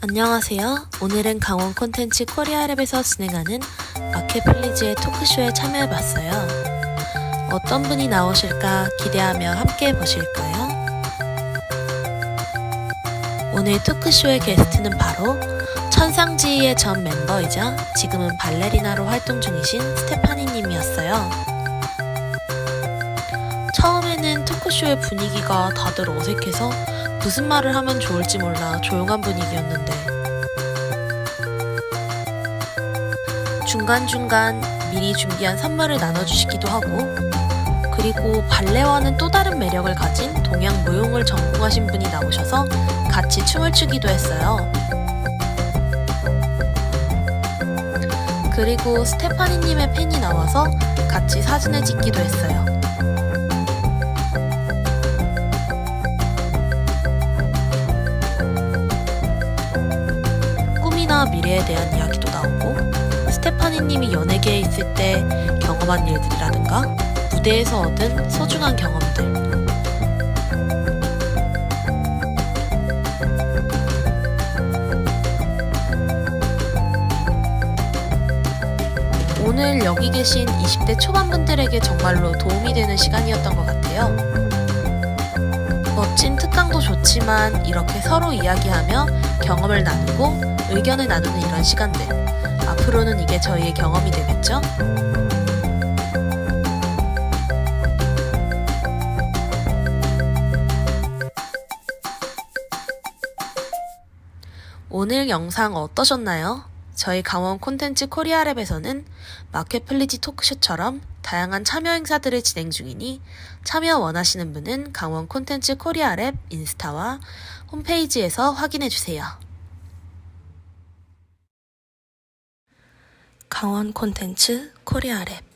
안녕하세요. 오늘은 강원 콘텐츠 코리아랩에서 진행하는 마켓플리즈의 토크쇼에 참여해봤어요. 어떤 분이 나오실까 기대하며 함께 보실까요? 오늘 토크쇼의 게스트는 바로 천상지휘의 전 멤버이자 지금은 발레리나로 활동 중이신 스테파니 님이었어요. 처음에는 토크쇼의 분위기가 다들 어색해서 무슨 말을 하면 좋을지 몰라 조용한 분위기였는데 중간중간 미리 준비한 선물을 나눠주시기도 하고 그리고 발레와는 또 다른 매력을 가진 동양 무용을 전공하신 분이 나오셔서 같이 춤을 추기도 했어요. 그리고 스테파니님의 팬이 나와서 같이 사진을 찍기도 했어요. 미래에 대한 이야기도 나오고 스테파니님이 연예계에 있을 때 경험한 일들이라든가 무대에서 얻은 소중한 경험들 오늘 여기 계신 20대 초반 분들에게 정말로 도움이 되는 시간이었던 것 같아요. 멋진 좋지만 이렇게 서로 이야기하며 경험을 나누고 의견을 나누는 이런 시간들. 앞으로는 이게 저희의 경험이 되겠죠? 오늘 영상 어떠셨나요? 저희 강원 콘텐츠 코리아랩에서는 마켓 플리지 토크쇼처럼 다양한 참여 행사들을 진행 중이니 참여 원하시는 분은 강원 콘텐츠 코리아랩 인스타와 홈페이지에서 확인해 주세요. 강원 콘텐츠 코리아랩